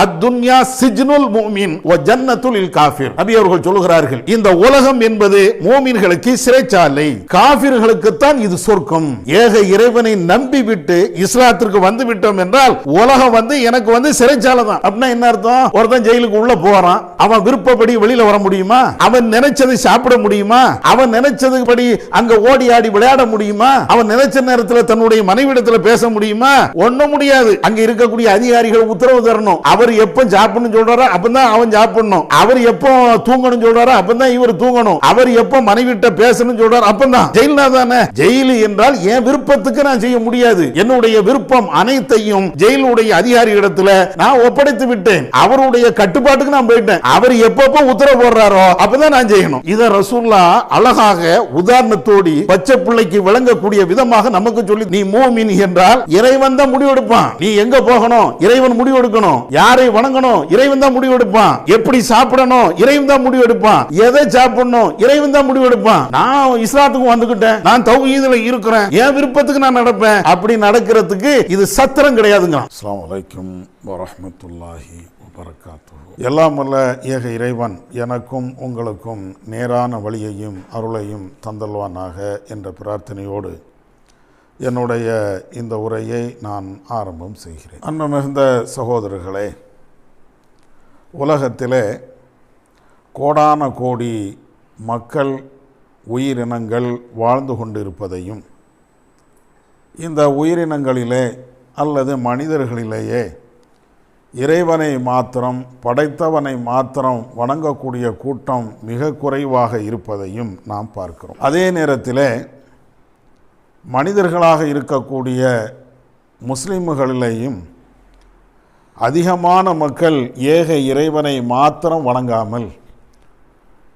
அத்துன்யா சிஜ்னுல் மூமின் வ ஜன்னத்துல் காஃபிர். நபி அவர்கள் சொல்லுகிறார்கள் இந்த உலகம் என்பது மூமின்களுக்கு சிறைச்சாலை காஃபிர்களுக்கு தான் இது சொர்க்கம். ஏக இறைவனை நம்பி விட்டு இஸ்லாத்திற்கு வந்து விட்டோம் என்றால் உலகம் வந்து எனக்கு வந்து சிறைச்சாலை தான். அப்படின்னா என்ன அர்த்தம்? ஒருத்தன் ஜெயிலுக்கு உள்ள போறான் அவன் விருப்பப்படி வெளியில வர முடியுமா? அவன் நினைச்சதை சாப்பிட முடியுமா? அவன் நினைச்சதுபடி அங்க ஓடி ஆடி விளையாட முடியுமா? அவன் நினைச்ச நேரத்தில் தன்னுடைய மனைவிடத்தில் பேச முடியுமா? ஒண்ணும் முடியாது. அங்க இருக்கக்கூடிய அதிகாரிகள் உத்தரவு தரணும். அவர் எப்போ சாப்பிடணும் சொல்றாரோ அப்பதான் அவன் சாப்பிடணும் அவர் எப்போ தூங்கணும் சொல்றாரோ அப்பதான் இவர் தூங்கணும். அவர் எப்போ மனைவிட்ட பேசணும் சொல்றாரு அப்பதான் ஜெயில்னா தானே? ஜெயில் என்றால் என் விருப்பத்துக்கு நான் செய்ய முடியாது. என்னுடைய விருப்பம் அனைத்தையும் ஜெயிலுடைய அதிகாரி இடத்துல நான் ஒப்படைத்து விட்டேன். அவருடைய கட்டுப்பாட்டுக்கு நான் போயிட்டேன். அவர் எப்பப்போ உத்தரவு போடுறாரோ அப்பதான் நான் செய்யணும். இத ரசூல்லா அழகாக உதாரணத்தோடி பச்சை பிள்ளைக்கு விளங்கக்கூடிய விதமாக நமக்கு சொல்லி நீ மூமின் என்றால் இறைவன் தான் முடிவெடுப்பான். நீ எங்க போகணும்? இறைவன் முடிவெடுக்கணும். யார் வணங்கணும்? இறைவன் தான் முடிவெடுப்பான் எப்படி சாப்பிடணும்? இறைவன் தான் முடிவெடுப்பான் எதை சாப்பிடணும்? இறைவன் தான் முடிவெடுப்பான் நான் இஸ்லாத்துக்கு வந்துகிட்டேன் நான் தௌஹீதுல இருக்கிறேன். என் விருப்பத்துக்கு நான் நடப்பேன். அப்படி நடக்கிறதுக்கு இது சத்திரம் கிடையாதுங்க அஸ்லாம் வலைக்கும் வரமத்துல்லாஹி வரகாத்து எல்லாம் வல்ல ஏக இறைவன். எனக்கும் உங்களுக்கும் நேரான வழியையும் அருளையும் தந்தல்வானாக என்ற பிரார்த்தனையோடு என்னுடைய இந்த உரையை நான் ஆரம்பம் செய்கிறேன். அன்பு மிகுந்த சகோதரர்களே உலகத்திலே கோடான கோடி மக்கள் உயிரினங்கள் வாழ்ந்து கொண்டிருப்பதையும் இந்த உயிரினங்களிலே அல்லது மனிதர்களிலேயே இறைவனை மாத்திரம் படைத்தவனை மாத்திரம் வணங்கக்கூடிய கூட்டம் மிக குறைவாக இருப்பதையும் நாம் பார்க்கிறோம். அதே நேரத்தில் மனிதர்களாக இருக்கக்கூடிய முஸ்லிம்களிலேயும் அதிகமான மக்கள் ஏக இறைவனை மாத்திரம் வணங்காமல்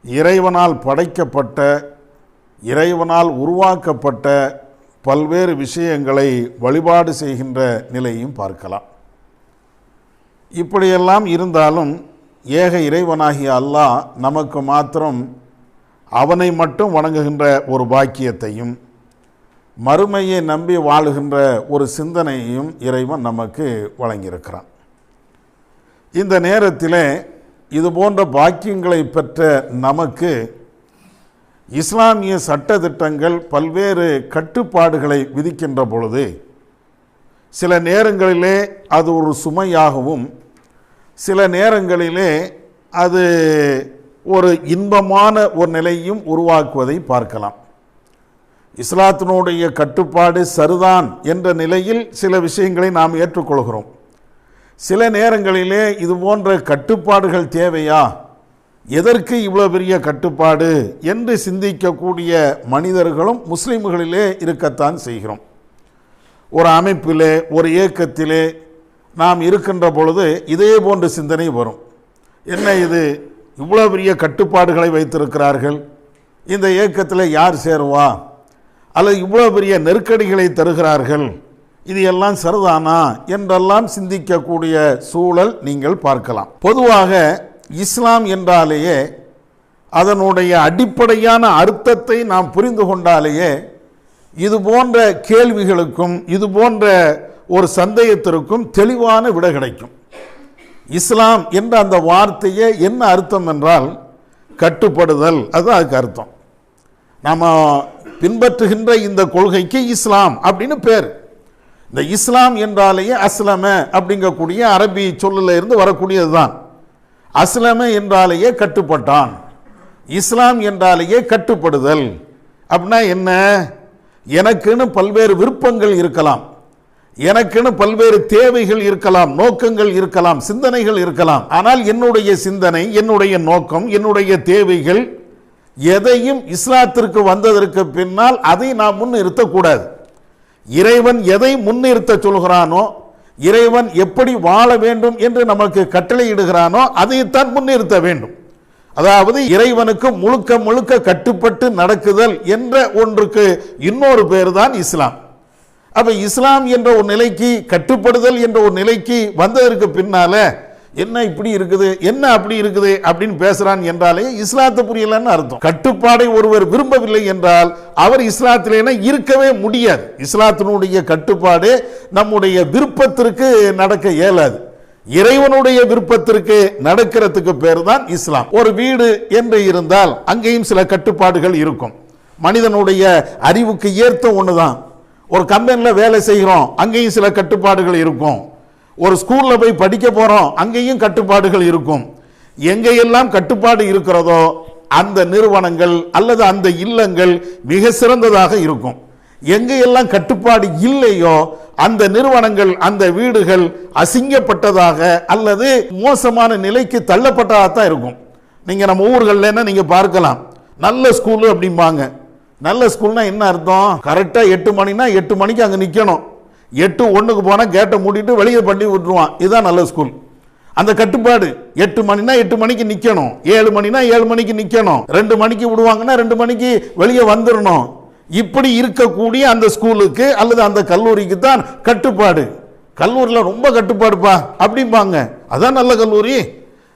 இறைவனால் படைக்கப்பட்ட இறைவனால் உருவாக்கப்பட்ட பல்வேறு விஷயங்களை வழிபாடு செய்கின்ற நிலையும் பார்க்கலாம். இப்படியெல்லாம் இருந்தாலும் ஏக இறைவனாகிய அல்லாஹ் நமக்கு மாத்திரம் அவனை மட்டும் வணங்குகின்ற ஒரு பாக்கியத்தையும் மறுமையை நம்பி வாழுகின்ற ஒரு சிந்தனையையும் இறைவன் நமக்கு வழங்கியிருக்கிறான். இந்த நேரத்தில் இது போன்ற பாக்கியங்களை பெற்ற நமக்கு இஸ்லாமிய சட்டத்திட்டங்கள் பல்வேறு கட்டுப்பாடுகளை விதிக்கின்ற பொழுது சில நேரங்களிலே அது ஒரு சுமையாகவும் சில நேரங்களிலே அது ஒரு இன்பமான ஒரு நிலையும் உருவாக்குவதை பார்க்கலாம். இஸ்லாத்தினுடைய கட்டுப்பாடு சரிதான் என்ற நிலையில் சில விஷயங்களை நாம் ஏற்றுக்கொள்கிறோம். சில நேரங்களிலே இது போன்ற கட்டுப்பாடுகள் தேவையா? எதற்கு இவ்வளோ பெரிய கட்டுப்பாடு என்று சிந்திக்கக்கூடிய மனிதர்களும் முஸ்லீம்களிலே இருக்கத்தான் செய்கிறோம். ஒரு அமைப்பிலே ஒரு இயக்கத்திலே நாம் இருக்கின்ற பொழுது இதே போன்ற சிந்தனை வரும். என்ன இது? இவ்வளோ பெரிய கட்டுப்பாடுகளை வைத்திருக்கிறார்கள். இந்த இயக்கத்தில் யார் சேருவா? அல்லது இவ்வளோ பெரிய நெருக்கடிகளை தருகிறார்கள். இது எல்லாம் சரிதானா என்றெல்லாம் சிந்திக்கக்கூடிய சூழல் நீங்கள் பார்க்கலாம். பொதுவாக இஸ்லாம் என்றாலேயே அதனுடைய அடிப்படையான அர்த்தத்தை நாம் புரிந்து கொண்டாலேயே இது போன்ற கேள்விகளுக்கும் இது போன்ற ஒரு சந்தேகத்திற்கும் தெளிவான விட கிடைக்கும். இஸ்லாம் என்ற அந்த வார்த்தையே என்ன அர்த்தம் என்றால் கட்டுப்படுதல் அது அதுக்கு அர்த்தம். நம்ம பின்பற்றுகின்ற இந்த கொள்கைக்கு இஸ்லாம் அப்படின்னு பேர். இந்த இஸ்லாம் என்றாலேயே அஸ்லம அப்படிங்கக்கூடிய அரபி சொல்லில் இருந்து வரக்கூடியது தான். அஸ்லம என்றாலேயே கட்டுப்பட்டான். இஸ்லாம் என்றாலேயே கட்டுப்படுதல். அப்படின்னா என்ன? எனக்குன்னு பல்வேறு விருப்பங்கள் இருக்கலாம். எனக்குன்னு பல்வேறு தேவைகள் இருக்கலாம் நோக்கங்கள் இருக்கலாம் சிந்தனைகள் இருக்கலாம். ஆனால் என்னுடைய சிந்தனை என்னுடைய நோக்கம் என்னுடைய தேவைகள் எதையும் இஸ்லாத்திற்கு வந்ததற்கு பின்னால் அதை நாம் முன்னிறுத்தக்கூடாது. இறைவன் எதை முன்னிறுத்த சொல்கிறானோ இறைவன் எப்படி வாழ வேண்டும் என்று நமக்கு கட்டளையிடுகிறானோ அதைத்தான் முன்னிறுத்த வேண்டும். அதாவது இறைவனுக்கு முழுக்க முழுக்க கட்டுப்பட்டு நடக்குதல் என்ற ஒன்றுக்கு இன்னொரு பேர் தான் இஸ்லாம். அப்ப இஸ்லாம் என்ற ஒரு நிலைக்கு கட்டுப்படுதல் என்ற ஒரு நிலைக்கு வந்ததற்கு பின்னால என்ன இப்படி இருக்குது? என்ன அப்படி இருக்குது? அப்படின்னு பேசுறான் என்றாலே இஸ்லாத்தை புரியலன்னு அர்த்தம். கட்டுப்பாடை ஒருவர் விரும்பவில்லை என்றால் அவர் இஸ்லாத்திலேனா இருக்கவே முடியாது. இஸ்லாத்தினுடைய கட்டுப்பாடு நம்முடைய விருப்பத்திற்கு நடக்க இயலாது. இறைவனுடைய விருப்பத்திற்கு நடக்கிறதுக்கு பேர் தான் இஸ்லாம். ஒரு வீடு என்று இருந்தால் அங்கேயும் சில கட்டுப்பாடுகள் இருக்கும். மனிதனுடைய அறிவுக்கு ஏற்ற ஒன்று தான் ஒரு கம்பெனியில் வேலை செய்கிறோம் அங்கேயும் சில கட்டுப்பாடுகள் இருக்கும். ஒரு ஸ்கூலில் போய் படிக்க போகிறோம் அங்கேயும் கட்டுப்பாடுகள் இருக்கும். எங்கேயெல்லாம் கட்டுப்பாடு இருக்கிறதோ அந்த நிறுவனங்கள் அல்லது அந்த இல்லங்கள் மிக சிறந்ததாக இருக்கும். எங்கேயெல்லாம் கட்டுப்பாடு இல்லையோ அந்த நிறுவனங்கள் அந்த வீடுகள் அசிங்கப்பட்டதாக அல்லது மோசமான நிலைக்கு தள்ளப்பட்டதாக தான் இருக்கும். நீங்கள் நம்ம ஊர்களில்னா நீங்கள் பார்க்கலாம். நல்ல ஸ்கூலு அப்படிம்பாங்க. நல்ல ஸ்கூல்னால் என்ன அர்த்தம்? கரெக்டாக எட்டு மணினா எட்டு மணிக்கு அங்கே நிற்கணும் எட்டு ஒன்றுக்கு போனால் கேட்டை மூடிட்டு வெளியே பண்ணி விட்டுருவான். இதுதான் நல்ல ஸ்கூல் அந்த கட்டுப்பாடு. எட்டு மணினா எட்டு மணிக்கு நிற்கணும் ஏழு மணினா ஏழு மணிக்கு நிற்கணும் ரெண்டு மணிக்கு விடுவாங்கன்னா ரெண்டு மணிக்கு வெளியே வந்துடணும் இப்படி இருக்கக்கூடிய அந்த ஸ்கூலுக்கு அல்லது அந்த கல்லூரிக்கு தான் கட்டுப்பாடு. கல்லூரியில் ரொம்ப கட்டுப்பாடுப்பா. அப்படிம்பாங்க. அதான் நல்ல கல்லூரி.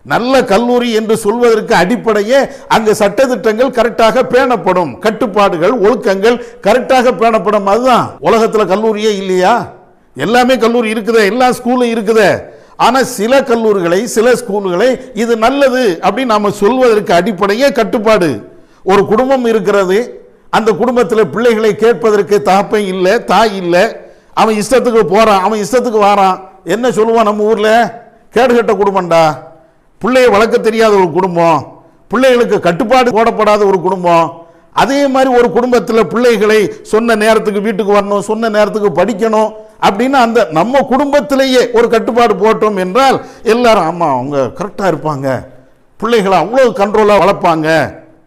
நல்ல கல்லூரி என்று சொல்வதற்கு அடிப்படையே அங்கு சட்டத்திட்டங்கள் கரெக்டாக பேணப்படும். கட்டுப்பாடுகள் ஒழுக்கங்கள் கரெக்டாக பேணப்படும். அதுதான். உலகத்தில் கல்லூரியே இல்லையா? எல்லாமே கல்லூரி இருக்குதே. எல்லா ஸ்கூலும் இருக்குதே. ஆனால் சில கல்லூரிகளை சில ஸ்கூல்களை இது நல்லது அப்படின்னு நாம் சொல்வதற்கு அடிப்படையே கட்டுப்பாடு. ஒரு குடும்பம் இருக்கிறது. அந்த குடும்பத்தில் பிள்ளைகளை கேட்பதற்கு தகப்பன் இல்லை தாய் இல்லை. அவன் இஷ்டத்துக்கு போகிறான் அவன் இஷ்டத்துக்கு வாரான். என்ன சொல்லுவான் நம்ம ஊரில்? கேடுகட்ட குடும்பம்டா. பிள்ளையை வளர்க்க தெரியாத ஒரு குடும்பம் பிள்ளைகளுக்கு கட்டுப்பாடு போடப்படாத ஒரு குடும்பம். அதே மாதிரி ஒரு குடும்பத்தில் பிள்ளைகளை சொன்ன நேரத்துக்கு வீட்டுக்கு வரணும் சொன்ன நேரத்துக்கு படிக்கணும் அப்படின்னு அந்த நம்ம குடும்பத்திலேயே ஒரு கட்டுப்பாடு போட்டோம் என்றால் எல்லாரும் ஆமாம் அவங்க கரெக்டாக இருப்பாங்க. பிள்ளைகளை அவ்வளோ கண்ட்ரோலாக வளர்ப்பாங்க.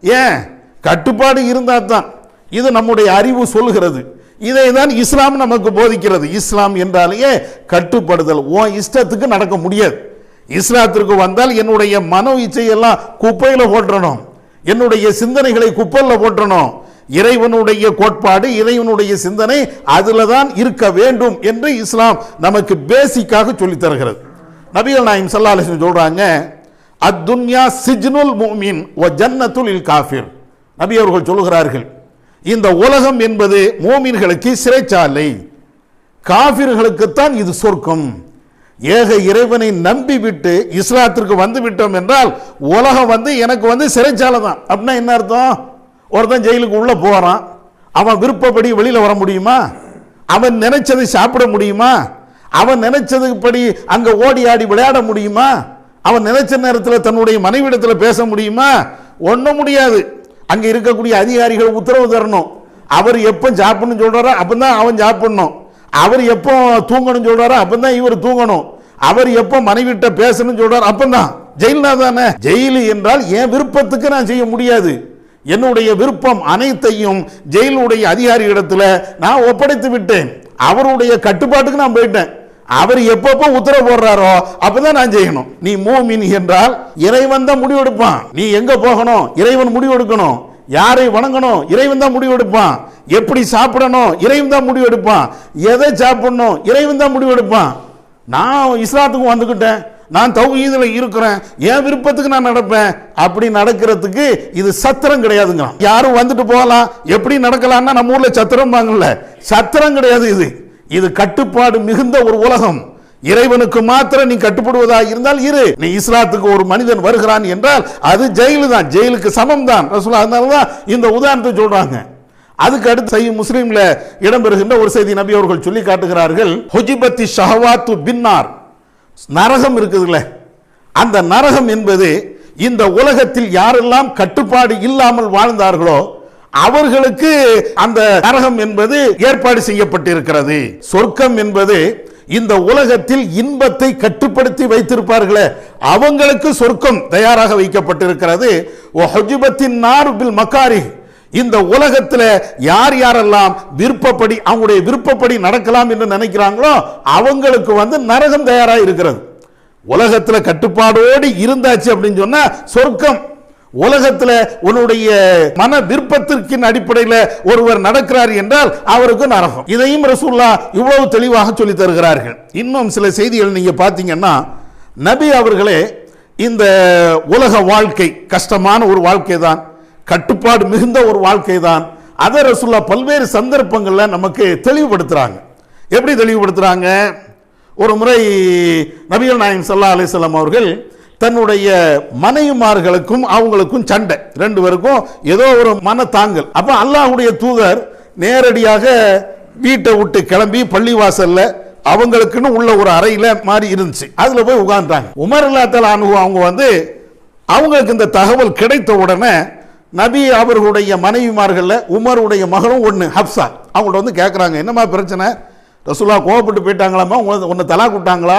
ஏன்? கட்டுப்பாடு இருந்தால் தான் இது நம்முடைய அறிவு சொல்கிறது. இதை தான் இஸ்லாம் நமக்கு போதிக்கிறது. இஸ்லாம் என்றாலேயே கட்டுப்படுதல். உன் இஷ்டத்துக்கு நடக்க முடியாது. இஸ்லாத்திற்கு வந்தால் என்னுடைய மன இச்சையெல்லாம் குப்பையில் போட்டுறணும் என்னுடைய சிந்தனைகளை குப்பையில் போட்டணும் இறைவனுடைய கோட்பாடு இறைவனுடைய சிந்தனை அதில் தான் இருக்க வேண்டும் என்று இஸ்லாம் நமக்கு பேசிக்காக சொல்லித் தருகிறது. நபிகள் நாயம் சல்லா அலிஸ்லம் சொல்கிறாங்க அத்துன்யா சிஜ்னுல் மூமின் ஒ ஜன்னத்துல் இல் காஃபிர். நபி அவர்கள் சொல்லுகிறார்கள் இந்த உலகம் என்பது மோமின்களுக்கு சிறைச்சாலை காபிர்களுக்குத்தான் இது சொர்க்கம். ஏக இறைவனை நம்பி விட்டு இஸ்லாத்திற்கு வந்து விட்டோம் என்றால் உலகம் வந்து எனக்கு வந்து சிறைச்சாலை தான். அப்படின்னா என்ன அர்த்தம்? ஒருத்தன் ஜெயிலுக்கு உள்ளே போகிறான் அவன் விருப்பப்படி வெளியில் வர முடியுமா? அவன் நினைச்சதை சாப்பிட முடியுமா? அவன் நினைச்சதுபடி அங்கே ஓடி ஆடி விளையாட முடியுமா? அவன் நினைச்ச நேரத்தில் தன்னுடைய மனைவிடத்தில் பேச முடியுமா? ஒன்றும் முடியாது. அங்கே இருக்கக்கூடிய அதிகாரிகள் உத்தரவு தரணும். அவர் எப்போ சாப்பிடணும் அப்போ தான் அவன் சாப்பிடணும். அவர் எப்போ தூங்கணும்னு சொல்றாரோ அப்பதான் இவர் தூங்கணும். அவர் எப்போ மனைவிட்ட பேசணும்னு சொல்றாரு அப்பந்தான். ஜெயில்னா தானே? ஜெயில் என்றால் என் விருப்பத்துக்கு நான் செய்ய முடியாது. என்னுடைய விருப்பம் அனைத்தையும் ஜெயிலுடைய அதிகாரியிடத்தில் நான் ஒப்படைத்து விட்டேன். அவருடைய கட்டுப்பாட்டுக்கு நான் போயிட்டேன். அவர் எப்பப்போ உத்தரவு போடுறாரோ அப்பதான் நான் செய்யணும். நீ மூமின் என்றால் இறைவன் தான் முடிவெடுப்பான். நீ எங்க போகணும்? இறைவன் முடிவெடுக்கணும். யாரை வணங்கணும்? இறைவன் தான் முடிவெடுப்பான் எப்படி சாப்பிடணும்? இறைவன் தான் முடிவெடுப்பான் எதை சாப்பிடணும்? இறைவன் தான் முடிவெடுப்பான் நான் இஸ்லாத்துக்கும் வந்துக்கிட்டேன். நான் தௌஹீதில் இருக்கிறேன். என் விருப்பத்துக்கு நான் நடப்பேன். அப்படி நடக்கிறதுக்கு இது சத்திரம் கிடையாதுங்க யாரும் வந்துட்டு போகலாம். எப்படி நடக்கலாம்னா நம்ம ஊரில் சத்திரம் வாங்கல சத்திரம் கிடையாது இது. இது கட்டுப்பாடு மிகுந்த ஒரு உலகம். இறைவனுக்கு மாத்திரம் நீ கட்டுப்படுவதாக இருந்தால் இரு. நீ இஸ்லாத்துக்கு ஒரு மனிதன் வருகிறான் என்றால் அது ஜெயிலு தான் ஜெயிலுக்கு சமம் தான் அதனால தான் இந்த உதாரணத்தை சொல்றாங்க. அதுக்கு அடுத்து சை முஸ்லீம்ல இடம்பெறுகின்ற ஒரு செய்தி நபி அவர்கள் சொல்லி காட்டுகிறார்கள். ஹொஜிபத்தி ஷஹவாத்து பின்னார். நரகம் இருக்குதுல்ல. அந்த நரகம் என்பது இந்த உலகத்தில் யாரெல்லாம் கட்டுப்பாடு இல்லாமல் வாழ்ந்தார்களோ அவர்களுக்கு அந்த நரகம் என்பது ஏற்பாடு செய்யப்பட்டிருக்கிறது. சொர்க்கம் என்பது இந்த உலகத்தில் இன்பத்தை கட்டுப்படுத்தி வைத்திருப்பார்களே அவங்களுக்கு சொர்க்கம் தயாராக வைக்கப்பட்டிருக்கிறது. ஹுஜிபத்தின் நார்பில் மக்காரி. இந்த உலகத்தில் யார் யாரெல்லாம் விருப்பப்படி அவங்களுடைய விருப்பப்படி நடக்கலாம் என்று நினைக்கிறாங்களோ அவங்களுக்கு வந்து நரகம் தயாராக இருக்கிறது. உலகத்தில் கட்டுப்பாடோடு இருந்தாச்சு அப்படின்னு சொன்னால் சொர்க்கம் உலகத்தில் உன்னுடைய மன விருப்பத்திற்கின் அடிப்படையில் ஒருவர் நடக்கிறார் என்றால் அவருக்கு நரகம். இதையும் ரசூல்லா இவ்வளவு தெளிவாக சொல்லி தருகிறார்கள். இன்னும் சில செய்திகள் நீங்க பார்த்தீங்கன்னா நபி அவர்களே இந்த உலக வாழ்க்கை கஷ்டமான ஒரு வாழ்க்கை தான் கட்டுப்பாடு மிகுந்த ஒரு வாழ்க்கை தான் அதை ரசூல்லா பல்வேறு சந்தர்ப்பங்களில் நமக்கு தெளிவுபடுத்துறாங்க. எப்படி தெளிவுபடுத்துறாங்க? ஒரு முறை நபிகள் நாயம் சல்லா அலிசல்லாம் அவர்கள் தன்னுடைய மனைவிமார்களுக்கும் அவங்களுக்கும் சண்டை. ரெண்டு பேருக்கும் ஏதோ ஒரு மன தாங்கல் அப்போ அல்லாஹ்வுடைய தூதர் நேரடியாக வீட்டை விட்டு கிளம்பி பள்ளிவாசல்ல அவங்களுக்குன்னு உள்ள ஒரு அறையில் மாதிரி இருந்துச்சு. அதில் போய் உட்கார்ந்தாங்க உமர் அல்லாத்தல் அனுபவம் அவங்க வந்து அவங்களுக்கு இந்த தகவல் கிடைத்த உடனே நபி அவர்களுடைய மனைவிமார்களில் உமருடைய மகளும் ஒன்று ஹப்சா. அவங்கள்ட்ட வந்து கேட்குறாங்க என்னம்மா பிரச்சனை? ரசூலா கோவப்பட்டு போயிட்டாங்களாம்மா? உங்களை உன்னை தலா கூட்டாங்களா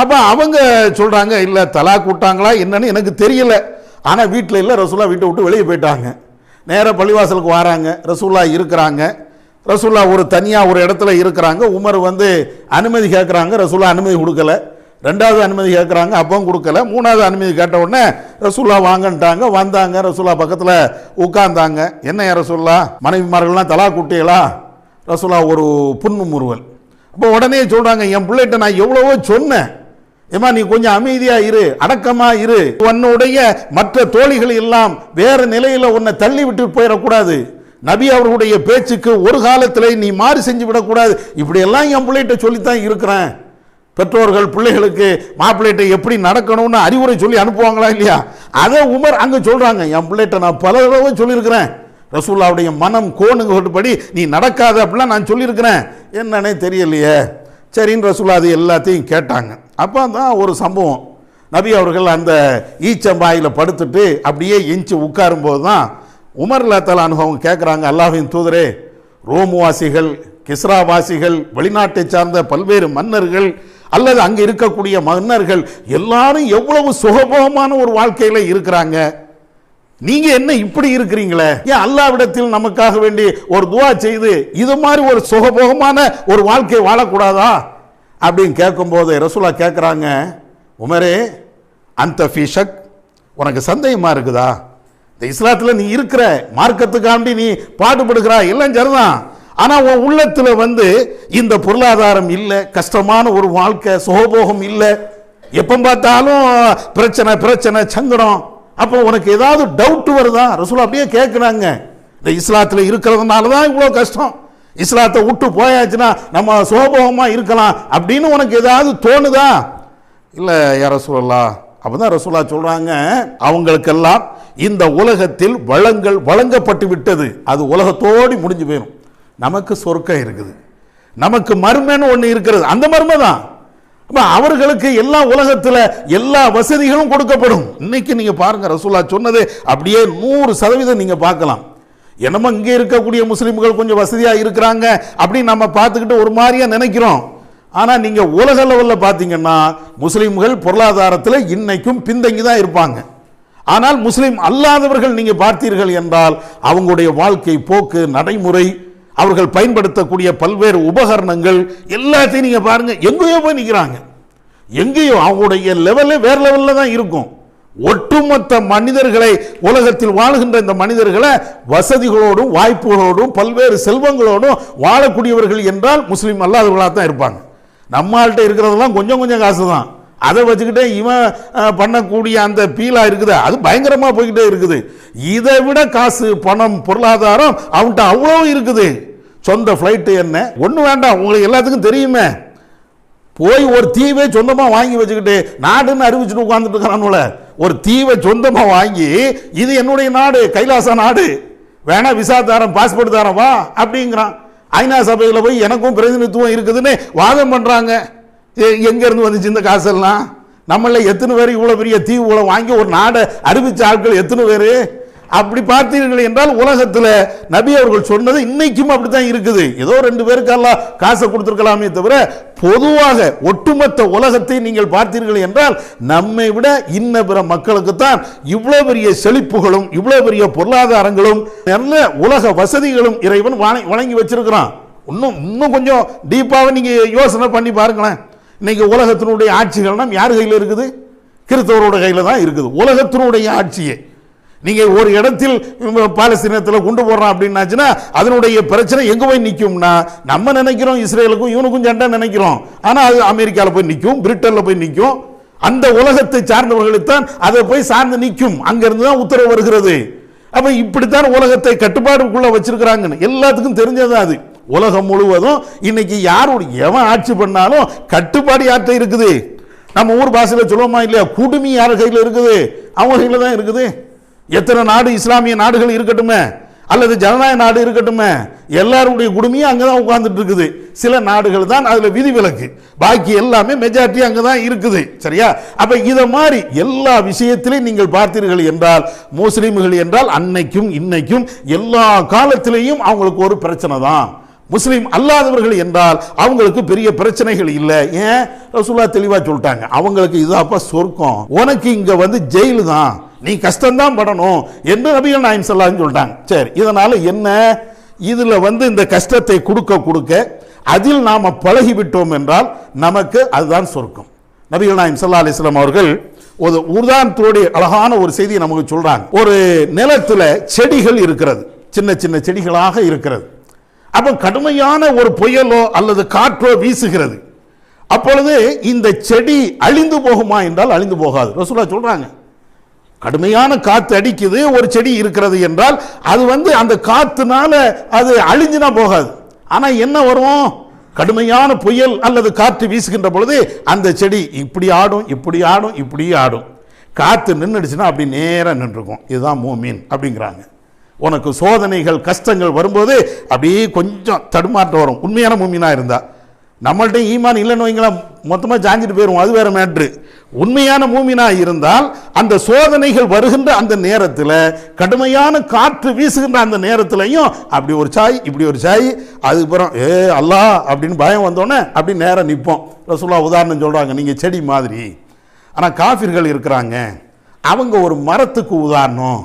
அப்போ அவங்க சொல்கிறாங்க இல்லை தலா கூட்டாங்களா என்னன்னு எனக்கு தெரியல. ஆனால் வீட்டில் இல்லை ரசூல்லா வீட்டை விட்டு வெளியே போயிட்டாங்க. நேராக பள்ளிவாசலுக்கு வராங்க ரசூல்லா இருக்கிறாங்க. ரசூல்லா ஒரு தனியாக ஒரு இடத்துல இருக்கிறாங்க. உமர் வந்து அனுமதி கேட்குறாங்க ரசூல்லா அனுமதி கொடுக்கல. ரெண்டாவது அனுமதி கேட்குறாங்க அப்பவும் கொடுக்கல. மூணாவது அனுமதி கேட்ட உடனே ரசூல்லா வாங்கன்ட்டாங்க. வந்தாங்க ரசூல்லா பக்கத்தில் உட்கார்ந்தாங்க. என்ன ரசூல்லா மனைவிமார்கள்லாம் தலா குட்டிகளா ரசூல்லா ஒரு புன்முறுவல் அப்போ உடனே சொல்கிறாங்க என் பிள்ளைகிட்ட நான் எவ்வளவோ சொன்னேன். ஏமா நீ கொஞ்சம் அமைதியா இரு அடக்கமா இரு. உன்னுடைய மற்ற தோழிகள் எல்லாம் வேற நிலையில உன்னை தள்ளி விட்டு போயிடக்கூடாது. நபி அவர்களுடைய பேச்சுக்கு ஒரு காலத்தில் நீ மாறி செஞ்சு விடக்கூடாது. இப்படி எல்லாம் என் பிள்ளைகிட்ட சொல்லித்தான் இருக்கிறேன். பெற்றோர்கள் பிள்ளைகளுக்கு மாப்பிள்ளைகிட்ட எப்படி நடக்கணும்னு அறிவுரை சொல்லி அனுப்புவாங்களா இல்லையா? அதை உமர் அங்கே சொல்கிறாங்க என் பிள்ளைகிட்ட நான் பல தடவை சொல்லியிருக்கிறேன். ரசூல்லாவுடைய மனம் கோணுங்கப்படி நீ நடக்காத அப்படிலாம் நான் சொல்லியிருக்கிறேன். என்னன்னே தெரியலையே. சரின்னு ரசூலா அது எல்லாத்தையும் கேட்டாங்க. அப்போ தான் ஒரு சம்பவம். நபி அவர்கள் அந்த ஈச்சம்பாயில் படுத்துட்டு அப்படியே எஞ்சி உட்காரும்போது தான் உமர்லா தலா அனுபவம் கேட்குறாங்க அல்லாஹின் தூதரே ரோம்வாசிகள் கிஸ்ராவாசிகள் வெளிநாட்டை சார்ந்த பல்வேறு மன்னர்கள் அல்லது அங்கே இருக்கக்கூடிய மன்னர்கள் எல்லாரும் எவ்வளவு சுகபோகமான ஒரு வாழ்க்கையில் இருக்கிறாங்க. நீங்க என்ன இப்படி இருக்கிறீங்களே? ஏன் அல்லாவிடத்தில் நமக்காக வேண்டி ஒரு துவா செய்து இது மாதிரி ஒரு சுகபோகமான ஒரு வாழ்க்கை வாழக்கூடாதா? அப்படின்னு கேட்கும்போது ரசூலா கேட்குறாங்க உமரே அந்த ஃபீஷக் உனக்கு சந்தேகமாக இருக்குதா? இந்த இஸ்லாத்தில் நீ இருக்கிற மார்க்கத்துக்காண்டி நீ பாடுபடுகிறா? எல்லாம் சரிதான். ஆனால் உன் உள்ளத்தில் வந்து இந்த பொருளாதாரம் இல்லை கஷ்டமான ஒரு வாழ்க்கை சுகபோகம் இல்லை. எப்போ பார்த்தாலும் பிரச்சனை பிரச்சனை சங்கடம். அப்போ உனக்கு ஏதாவது டவுட் வருதா? ரசூல் அப்படியே கேட்குறாங்க இந்த இஸ்லாத்தில் இருக்கிறதுனால தான் இவ்வளோ கஷ்டம். இஸ்லாத்தை விட்டு போயாச்சுன்னா நம்ம சுகபோகமாக இருக்கலாம் அப்படின்னு உனக்கு ஏதாவது தோணுதா? இல்லை யார் ரசூலா அப்போ தான் ரசூலா சொல்கிறாங்க அவங்களுக்கெல்லாம் இந்த உலகத்தில் வளங்கள் வழங்கப்பட்டு விட்டது. அது உலகத்தோடு முடிஞ்சு போயிடும் நமக்கு சொர்க்கம் இருக்குது. நமக்கு மர்மன்னு ஒன்று இருக்கிறது. அந்த மர்ம தான் அப்ப அவர்களுக்கு எல்லா உலகத்தில் எல்லா வசதிகளும் கொடுக்கப்படும். இன்னைக்கு நீங்க பாருங்க ரசூல்லா சொன்னது அப்படியே நூறு சதவீதம் நீங்க பார்க்கலாம். என்னமோ இங்கே இருக்கக்கூடிய முஸ்லீம்கள் கொஞ்சம் வசதியாக இருக்கிறாங்க அப்படின்னு நம்ம பார்த்துக்கிட்டு ஒரு மாதிரியா நினைக்கிறோம். ஆனால் நீங்கள் உலக லெவலில் பார்த்தீங்கன்னா முஸ்லீம்கள் பொருளாதாரத்தில் இன்னைக்கும் பின்தங்கி தான் இருப்பாங்க. ஆனால் முஸ்லீம் அல்லாதவர்கள் நீங்கள் பார்த்தீர்கள் என்றால் அவங்களுடைய வாழ்க்கை போக்கு நடைமுறை அவர்கள் பயன்படுத்தக்கூடிய பல்வேறு உபகரணங்கள் எல்லாத்தையும் நீங்கள் பாருங்கள் எங்கேயோ போய் நிற்கிறாங்க எங்கேயோ அவங்களுடைய லெவலே வேறு லெவலில் தான் இருக்கும். ஒட்டுமொத்த மனிதர்களை உலகத்தில் வாழுகின்ற இந்த மனிதர்களை வசதிகளோடும் வாய்ப்புகளோடும் பல்வேறு செல்வங்களோடும் வாழக்கூடியவர்கள் என்றால் முஸ்லீம் அல்லாதவர்களாக தான் இருப்பாங்க. நம்மள்கிட்ட இருக்கிறதெல்லாம் கொஞ்சம் கொஞ்சம் காசு தான் அதை வச்சுக்கிட்டே இவன் பண்ணக்கூடிய அந்த பீலாக இருக்குது. அது பயங்கரமாக போய்கிட்டே இருக்குது. இதை விட காசு பணம் பொருளாதாரம் அவன்கிட்ட அவ்வளோ இருக்குது. சொந்த ஃப்ளைட்டு என்ன? ஒன்றும் வேண்டாம். உங்களுக்கு எல்லாத்துக்கும் தெரியுமே. போய் ஒரு தீவை சொந்தமாக வாங்கி வச்சுக்கிட்டு நாடுன்னு அறிவிச்சுட்டு உட்காந்துட்டு இருக்கிறானுல ஒரு தீவை சொந்தமாக வாங்கி இது என்னுடைய நாடு கைலாச நாடு. வேணா விசா தரேன் பாஸ்போர்ட் தரேன் வா அப்படிங்கிறான். ஐநா சபையில் போய் எனக்கும் பிரதிநிதித்துவம் இருக்குதுன்னு வாதம் பண்ணுறாங்க எங்கேருந்து வந்துச்சு இந்த காசெல்லாம்? நம்மள எத்தனை பேர் இவ்வளோ பெரிய தீவுகளை வாங்கி ஒரு நாடை அறிவித்த ஆட்கள் எத்தனை பேர்? அப்படி பார்த்தீர்கள் என்றால் உலகத்தில் நபி அவர்கள் சொன்னது இன்னைக்கும் அப்படித்தான் இருக்குது. ஏதோ ரெண்டு பேருக்கெல்லாம் காசை கொடுத்துருக்கலாமே தவிர பொதுவாக ஒட்டுமொத்த உலகத்தை நீங்கள் பார்த்தீர்கள் என்றால் நம்மை விட இன்ன பிற மக்களுக்கு தான் இவ்வளோ பெரிய செழிப்புகளும் இவ்வளோ பெரிய பொருளாதாரங்களும் நல்ல உலக வசதிகளும் இறைவன் வழங்கி வச்சிருக்கிறான். இன்னும் இன்னும் கொஞ்சம் டீப்பாக நீங்கள் யோசனை பண்ணி பாருங்களேன். இன்னைக்கு உலகத்தினுடைய ஆட்சிகள்னா யார் கையில் இருக்குது? கிறிஸ்தவரோட கையில் தான் இருக்குது. உலகத்தினுடைய ஆட்சியே. நீங்கள் ஒரு இடத்தில் பாலஸ்தீனத்தில் கொண்டு போடுறோம் அப்படின்னாச்சுன்னா அதனுடைய பிரச்சனை எங்கே போய் நிற்கும்னா நம்ம நினைக்கிறோம் இஸ்ரேலுக்கும் இவனுக்கும் சண்டை நினைக்கிறோம். ஆனால் அது அமெரிக்காவில் போய் நிற்கும் பிரிட்டனில் போய் நிற்கும் அந்த உலகத்தை சார்ந்தவர்களுக்கு அதை போய் சார்ந்து நிற்கும் அங்கேருந்து தான் உத்தரவு வருகிறது. அப்போ இப்படித்தான் உலகத்தை கட்டுப்பாடுக்குள்ளே வச்சிருக்கிறாங்கன்னு எல்லாத்துக்கும் தெரிஞ்சது அது. உலகம் முழுவதும் இன்னைக்கு யாருடைய எவன் ஆட்சி பண்ணாலும் கட்டுப்பாடு யார்கிட்ட இருக்குது? நம்ம ஊர் பாஷையில் சொல்லுவோமா இல்லையா? குடுமி யார் கையில் இருக்குது? அவங்க கையில் தான் இருக்குது. எத்தனை நாடு இஸ்லாமிய நாடுகள் இருக்கட்டுமே அல்லது ஜனநாயக நாடு இருக்கட்டுமே எல்லாருடைய குடுமையும் அங்கே தான் உட்கார்ந்துட்டு இருக்குது. சில நாடுகள் தான் அதில் விதிவிலக்கு. பாக்கி எல்லாமே மெஜாரிட்டி அங்கே தான் இருக்குது. சரியா? அப்போ இதை மாதிரி எல்லா விஷயத்திலையும் நீங்கள் பார்த்தீர்கள் என்றால் முஸ்லீம்கள் என்றால் அன்னைக்கும் இன்னைக்கும் எல்லா காலத்திலையும் அவங்களுக்கு ஒரு பிரச்சனை தான் முஸ்லீம் அல்லாதவர்கள் என்றால் அவங்களுக்கு பெரிய பிரச்சனைகள் இல்லை. ஏன்? ரசூல்லா தெளிவாக சொல்லிட்டாங்க. அவங்களுக்கு இதாப்பா சொர்க்கம். உனக்கு இங்கே வந்து ஜெயிலு தான். நீ கஷ்டம்தான் படணும் என்று நபிகள் நாயம் சொல்லான்னு சொல்லிட்டாங்க. சரி இதனால் என்ன? இதில் வந்து இந்த கஷ்டத்தை கொடுக்க கொடுக்க அதில் நாம் பழகிவிட்டோம் என்றால் நமக்கு அதுதான் சொர்க்கம். நபிகள் நாயம் சல்லா அலிஸ்லாம் அவர்கள் ஒரு உதாரணத்தோடைய அழகான ஒரு செய்தியை நமக்கு சொல்கிறாங்க ஒரு நிலத்தில் செடிகள் இருக்கிறது. சின்ன சின்ன செடிகளாக இருக்கிறது. அப்போ கடுமையான ஒரு புயலோ அல்லது காற்றோ வீசுகிறது. அப்பொழுது இந்த செடி அழிந்து போகுமா என்றால் அழிந்து போகாது. ரசூலா சொல்கிறாங்க கடுமையான காற்று அடிக்குது ஒரு செடி இருக்கிறது என்றால் அது வந்து அந்த காற்றுனால அது அழிஞ்சுனா போகாது. ஆனால் என்ன வரும்? கடுமையான புயல் அல்லது காற்று வீசுகின்ற பொழுது அந்த செடி இப்படி ஆடும் இப்படி ஆடும் இப்படி ஆடும். காற்று நின்றுடுச்சுன்னா அப்படி நேராக நின்றுருக்கும் இதுதான் மூமீன் அப்படிங்கிறாங்க. உனக்கு சோதனைகள் கஷ்டங்கள் வரும்போது அப்படியே கொஞ்சம் தடுமாற்றம் வரும். உண்மையான மூமினாக இருந்தால் நம்மள்ட்ட ஈமான் இல்லைன்னு வைங்களேன் மொத்தமாக ஜாஞ்சிட்டு போயிடும் அது வேறு மேட்ரு உண்மையான மூமினாக இருந்தால் அந்த சோதனைகள் வருகின்ற அந்த நேரத்தில் கடுமையான காற்று வீசுகின்ற அந்த நேரத்துலையும் அப்படி ஒரு சாய் இப்படி ஒரு சாய் அதுக்கப்புறம் ஏ அல்லாஹ் அப்படின்னு பயம் வந்தோடனே அப்படி நேரம் நிற்போம் ரசூலா உதாரணம் சொல்கிறாங்க நீங்கள் செடி மாதிரி. ஆனால் காஃபிர்கள் இருக்கிறாங்க. அவங்க ஒரு மரத்துக்கு உதாரணம்.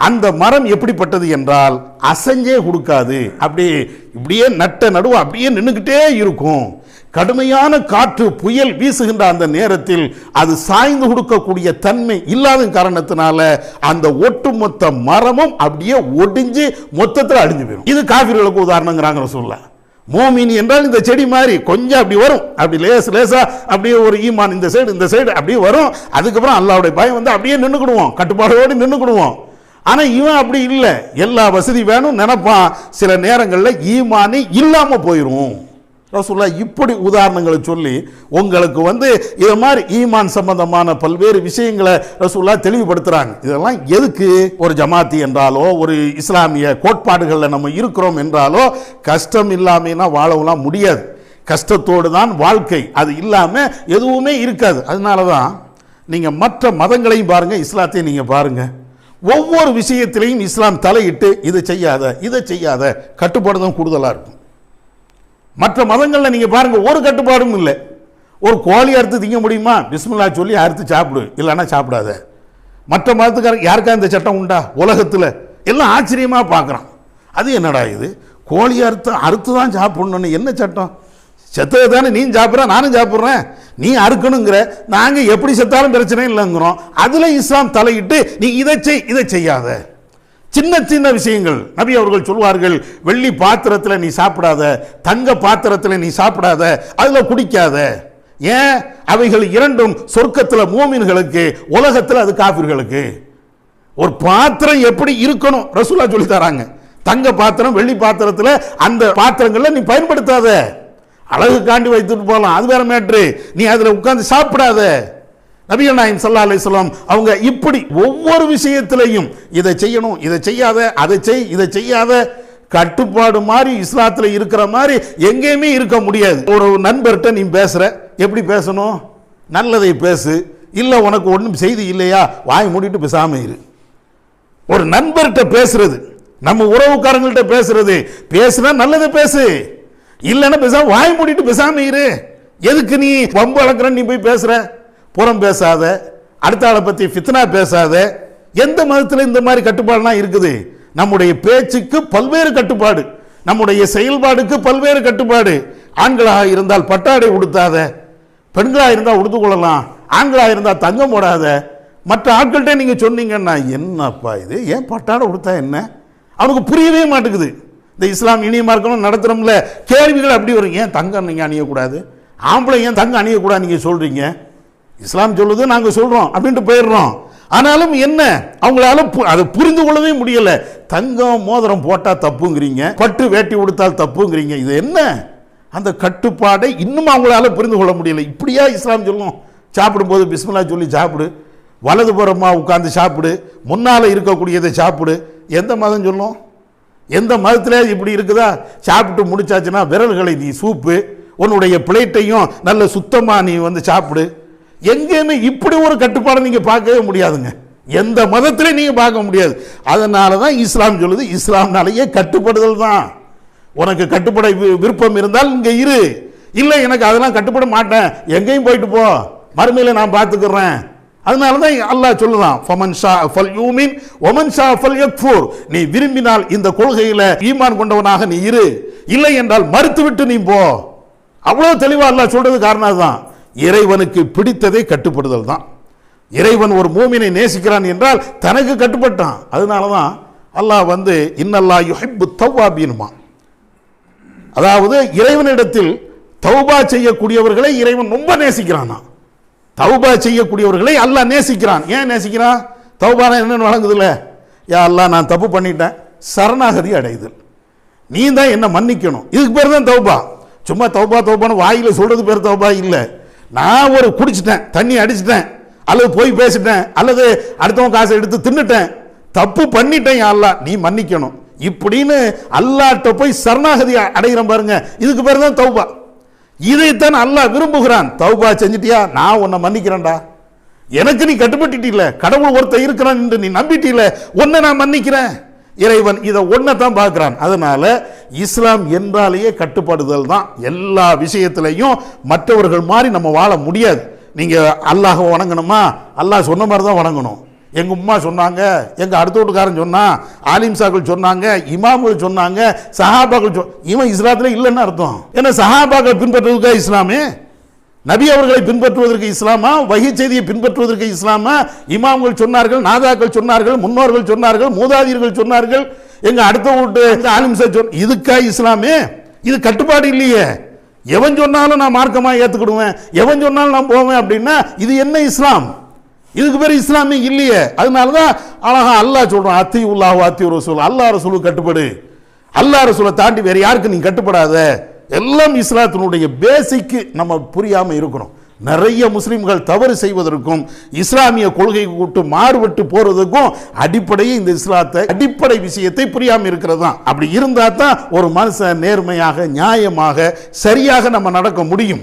அந்த மரம் எப்படிப்பட்டது என்றால் அசைஞ்சே கொடுக்காது. அப்படி இப்படியே நட்ட நடுவு அப்படியே நின்றுக்கிட்டே இருக்கும். கடுமையான காற்று புயல் வீசுகின்ற அந்த நேரத்தில் அது சாய்ந்து கொடுக்கக்கூடிய தன்மை இல்லாத காரணத்தினால அந்த ஒட்டுமொத்த மரமும் அப்படியே ஒடிஞ்சு மொத்தத்தில் அழிஞ்சு போயிடும் இது காஃபிர்களுக்கு உதாரணங்கிறாங்க சொல்ல மோமினி என்றால் இந்த செடி மாதிரி கொஞ்சம் அப்படி வரும். அப்படி லேஸ் லேசா அப்படியே ஒரு ஈமான் இந்த சைடு இந்த சைடு அப்படியே வரும். அதுக்கப்புறம் அல்லாவுடைய பயம் வந்து அப்படியே நின்றுக்கிடுவோம் கட்டுப்பாடோடு நின்றுக்கிடுவோம் ஆனால் இவன் அப்படி இல்லை. எல்லா வசதி வேணும் நினைப்பான். சில நேரங்களில் ஈமானி இல்லாமல் போயிடும் ரசூல்லா இப்படி உதாரணங்களை சொல்லி உங்களுக்கு வந்து இது மாதிரி ஈமான் சம்பந்தமான பல்வேறு விஷயங்களை ரசூல்லா தெளிவுபடுத்துகிறாங்க இதெல்லாம் எதுக்கு? ஒரு ஜமாத்தி என்றாலோ ஒரு இஸ்லாமிய கோட்பாடுகளில் நம்ம இருக்கிறோம் என்றாலோ கஷ்டம் இல்லாமனா வாழலாம் முடியாது. கஷ்டத்தோடு தான் வாழ்க்கை. அது இல்லாமல் எதுவுமே இருக்காது. அதனால தான் நீங்கள் மற்ற மதங்களையும் பாருங்கள் இஸ்லாத்தையும் நீங்கள் பாருங்கள் ஒவ்வொரு விஷயத்திலையும் இஸ்லாம் தலையிட்டு இதை செய்யாத இதை செய்யாத கட்டுப்பாடு தான் கூடுதலாக இருக்கும். மற்ற மதங்களில் நீங்கள் பாருங்கள் ஒரு கட்டுப்பாடும் இல்லை. ஒரு கோழி அறுத்து திங்க முடியுமா? பிஸ்மில்லா சொல்லி அறுத்து சாப்பிடு இல்லைன்னா சாப்பிடாத. மற்ற மதத்துக்காரங்க யாருக்கா இந்த சட்டம் உண்டா? உலகத்தில். எல்லாம் ஆச்சரியமாக பார்க்குறான். அது என்னடா இது? கோழி அறுத்து அறுத்து தான் சாப்பிடணும்னு என்ன சட்டம்? செத்தது தானே நீ சாப்பிட்ற நானும் சாப்பிட்றேன். நீ அறுக்கணுங்கிற நாங்கள் எப்படி செத்தாலும் பிரச்சனை இல்லைங்கிறோம். அதில் இஸ்லாம் தலையிட்டு நீ இதை செய் இதை செய்யாத. சின்ன சின்ன விஷயங்கள். நபி அவர்கள் சொல்வார்கள் வெள்ளி பாத்திரத்தில் நீ சாப்பிடாத தங்க பாத்திரத்தில் நீ சாப்பிடாத அதில் குடிக்காத. ஏன்? அவைகள் இரண்டும் சொர்க்கத்தில் மூமின்களுக்கு உலகத்தில் அது காபிர்களுக்கு. ஒரு பாத்திரம் எப்படி இருக்கணும்? ரசூலா சொல்லி தராங்க. தங்க பாத்திரம் வெள்ளி பாத்திரத்தில் அந்த பாத்திரங்களை நீ பயன்படுத்தாத. அழகு காண்டி வைத்துட்டு போகலாம் அது வேற மேட்ரு. நீ அதில் உட்காந்து சாப்பிடாத. நபிகள் நாயம் சல்லா அலிஸ்லாம் அவங்க இப்படி ஒவ்வொரு விஷயத்திலையும் இதை செய்யணும் இதை செய்யாத அதை செய் இதை செய்யாத கட்டுப்பாடு மாதிரி இஸ்லாத்தில் இருக்கிற மாதிரி எங்கேயுமே இருக்க முடியாது. ஒரு நண்பர்கிட்ட நீ பேசுகிற எப்படி பேசணும்? நல்லதை பேசு. இல்லை உனக்கு ஒன்றும் செய்தி இல்லையா? வாய் மூடிட்டு பேசாமல் இரு. ஒரு நண்பர்கிட்ட பேசுறது நம்ம உறவுக்காரங்கள்ட்ட பேசுறது பேசுனா நல்லதை பேசு. இல்லைன்னா பேசாம வாய் மூடிட்டு பேசாம இரு. எதுக்கு நீ வம்பு அளக்குறன்னு நீ போய் பேசுற? புறம் பேசாத. அடுத்த ஆளை பத்தி ஃபித்னா பேசாத. எந்த மதத்தில் இந்த மாதிரி கட்டுப்பாடுலாம் இருக்குது? நம்முடைய பேச்சுக்கு பல்வேறு கட்டுப்பாடு. நம்முடைய செயல்பாடுக்கு பல்வேறு கட்டுப்பாடு. ஆண்களாக இருந்தால் பட்டாடை உடுத்தாத. பெண்களாக இருந்தால் உடுத்து கொள்ளலாம். ஆண்களாக இருந்தால் தங்கம் போடாத. மற்ற ஆட்கள்கிட்ட நீங்கள் சொன்னீங்கன்னா என்னப்பா இது? ஏன் பட்டாடை உடுத்தா என்ன? அவனுக்கு புரியவே மாட்டேங்குது. இந்த இஸ்லாம் இனிய மார்க்கணும் நடத்துகிறோம்ல கேள்விகள் அப்படி வரும். ஏன் தங்கம் நீங்கள் அணியக்கூடாது? ஆம்பளை ஏன் தங்கம் அணியக்கூடாது நீங்கள் சொல்கிறீங்க இஸ்லாம் சொல்லுது நாங்கள் சொல்கிறோம் அப்படின்ட்டு போயிடுறோம். ஆனாலும் என்ன? அவங்களால பு- அதை புரிந்து கொள்ளவே முடியல. தங்கம் மோதிரம் போட்டால் தப்புங்கிறீங்க. பட்டு வேட்டி உடுத்தால் தப்புங்கிறீங்க. இது என்ன? அந்த கட்டுப்பாடை இன்னும் அவங்களால புரிந்து கொள்ள முடியல. இப்படியா இஸ்லாம் சொல்லும்? சாப்பிடும்போது பிஸ்மில்லா சொல்லி சாப்பிடு. வலதுபுறமாக உட்காந்து சாப்பிடு. முன்னால் இருக்கக்கூடியதை சாப்பிடு. எந்த மதம் சொல்லும்? எந்த மதத்தில் இப்படி இருக்குதா? சாப்பிட்டு முடிச்சாச்சுன்னா விரல்களை நீ சூப்பு. உன்னுடைய பிளேட்டையும் நல்ல சுத்தமாக நீ வந்து சாப்பிடு. எங்கேயுமே இப்படி ஒரு கட்டுப்பாடை நீங்கள் பார்க்கவே முடியாதுங்க. எந்த மதத்திலையும் நீங்கள் பார்க்க முடியாது. அதனால தான் இஸ்லாம் சொல்லுது இஸ்லாம்னாலேயே கட்டுப்படுதல் தான். உனக்கு கட்டுப்பட வி- விருப்பம் இருந்தால் இங்கே இரு. இல்லை எனக்கு அதெல்லாம் கட்டுப்பட மாட்டேன். எங்கேயும் போயிட்டு போ. மறுமையில் நான் பார்த்துக்கிறேன். அதனால தான் அல்லாஹ் சொல்லுதான் ஃபமன் ஷா ஃபல் யூமின் ஒமன் ஷா ஃபல் யக்ஃபூர் நீ விரும்பினால் இந்த கொள்கையில் ஈமான் கொண்டவனாக நீ இரு. இல்லை என்றால் மறுத்துவிட்டு நீ போ. அவ்வளோ தெளிவாக அல்லாஹ் சொல்கிறது காரணம் அதுதான். இறைவனுக்கு பிடித்ததை கட்டுப்படுதல் தான். இறைவன் ஒரு மூமினை நேசிக்கிறான் என்றால் தனக்கு கட்டுப்பட்டான். அதனால தான் அல்லாஹ் வந்து இன்னல்லா யுஹிப்பு தவ்வாபீனுமா அதாவது இறைவனிடத்தில் தௌபா செய்யக்கூடியவர்களை இறைவன் ரொம்ப நேசிக்கிறானா தௌபா செய்யக்கூடியவர்களை அல்லாஹ் நேசிக்கிறான். ஏன் நேசிக்கிறான் தௌபானா என்னன்னு வழங்குதில்ல. யா அல்லா நான் தப்பு பண்ணிட்டேன். சரணாகதி அடைதல். நீ தான் என்ன மன்னிக்கணும். இதுக்கு பேர் தான் தௌபா. சும்மா தௌபா தௌபான்னு வாயில் சொல்கிறது பேர் தௌபா இல்லை. நான் ஒரு குடிச்சிட்டேன் தண்ணி அடிச்சிட்டேன் அல்லது போய் பேசிட்டேன் அல்லது அடுத்தவன் காசை எடுத்து தின்னுட்டேன். தப்பு பண்ணிட்டேன் யா அல்லா நீ மன்னிக்கணும். இப்படின்னு அல்லாட்ட போய் சரணாகதி அடைகிறோம் பாருங்க. இதுக்கு பேர் தான் தௌபா. இதைத்தான் அல்லாஹ் விரும்புகிறான். தௌபா செஞ்சிட்டியா? நான் உன்னை மன்னிக்கிறேன்டா. எனக்கு நீ கட்டுப்பட்டுட்டில கடவுள் ஒருத்தன் இருக்கிறான் என்று நீ நம்பிட்டில உன்னை நான் மன்னிக்கிறேன். இறைவன் இதை ஒன்றை தான் பார்க்குறான். அதனால இஸ்லாம் என்றாலேயே கட்டுப்படுதல் தான் எல்லா விஷயத்திலையும் மற்றவர்கள் மாதிரி நம்ம வாழ முடியாது. நீங்கள் அல்லாஹ் வணங்கணுமா? அல்லாஹ் சொன்ன மாதிரி தான் வணங்கணும். எங்க உம்மா சொன்னாங்க எங்க அடுத்த வீட்டுக்காரன் சொன்னா ஆலிம் சாக்கள் சொன்னாங்க இமாம்கள் சொன்னாங்க சஹாபாக்கள் சொ இவன் இஸ்லாத்துல இல்லைன்னு அர்த்தம். ஏன்னா சஹாபாக்கள் பின்பற்றுவதுக்கா இஸ்லாமே? நபி அவர்களை பின்பற்றுவதற்கு இஸ்லாமா? வகை செய்தியை பின்பற்றுவதற்கு இஸ்லாமா? இமாம்கள் சொன்னார்கள் நாதாக்கள் சொன்னார்கள் முன்னோர்கள் சொன்னார்கள் மூதாதியர்கள் சொன்னார்கள். எங்க அடுத்த வீட்டு ஆலிம் சார் சொன்ன இதுக்கா இஸ்லாமே? இது கட்டுப்பாடு இல்லையே. எவன் சொன்னாலும் நான் மார்க்கமாக ஏற்றுக்கிடுவேன் எவன் சொன்னாலும் நான் போவேன் அப்படின்னா இது என்ன இஸ்லாம்? இதுக்கு பேர் இஸ்லாமே இல்லையே. அதனால தான் அழகா அல்லாஹ் சொல்கிறோம் அத்தி உல்லாஹ் அத்தி ரசூல். அல்லா ரசூலு கட்டுப்படு. அல்லாஹ் ரசூலை தாண்டி வேறு யாருக்கு நீ கட்டுப்படாத. எல்லாம் இஸ்லாத்தினுடைய பேசிக்கு நம்ம புரியாமல் இருக்கணும். நிறைய முஸ்லீம்கள் தவறு செய்வதற்கும் இஸ்லாமிய கொள்கை கூட்டு மாறுபட்டு போறதுக்கும் அடிப்படையே இந்த இஸ்லாத்தை அடிப்படை விஷயத்தை புரியாம இருக்கிறது தான் அப்படி இருந்தா தான் ஒரு மனுஷன் நேர்மையாக நியாயமாக சரியாக நம்ம நடக்க முடியும்.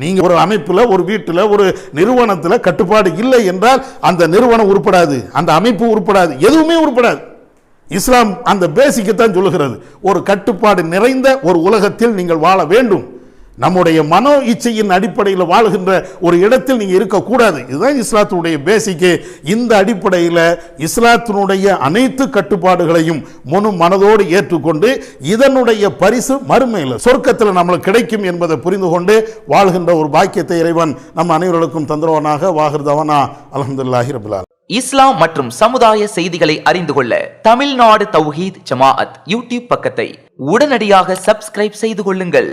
நீங்கள் ஒரு அமைப்பில் ஒரு வீட்டில் ஒரு நிறுவனத்தில் கட்டுப்பாடு இல்லை என்றால் அந்த நிறுவனம் உருப்படாது. அந்த அமைப்பு உருப்படாது. எதுவுமே உருப்படாது. இஸ்லாம் அந்த பேசிக்கை தான் சொல்லுகிறது. ஒரு கட்டுப்பாடு நிறைந்த ஒரு உலகத்தில் நீங்கள் வாழ வேண்டும். நம்முடைய மனோ இச்சையின் அடிப்படையில் வாழ்கின்ற ஒரு இடத்தில் நீங்கள் இருக்கக்கூடாது. இதுதான் இஸ்லாத்தினுடைய பேசிக்கு இந்த அடிப்படையில் இஸ்லாத்தினுடைய அனைத்து கட்டுப்பாடுகளையும் முனு மனதோடு ஏற்றுக்கொண்டு இதனுடைய பரிசு மறுமையில் சொர்க்கத்தில் நம்மளுக்கு கிடைக்கும் என்பதை புரிந்து கொண்டு வாழ்கின்ற ஒரு பாக்கியத்தை இறைவன் நம் அனைவர்களுக்கும் தந்திரவனாக. வாகிருதவனா அலமதுல்லாஹி ரபுல்லா இஸ்லாம் மற்றும் சமுதாய செய்திகளை அறிந்து கொள்ள தமிழ்நாடு தௌஹீத் ஜமாஅத் யூடியூப் பக்கத்தை உடனடியாக சப்ஸ்கிரைப் செய்து கொள்ளுங்கள்.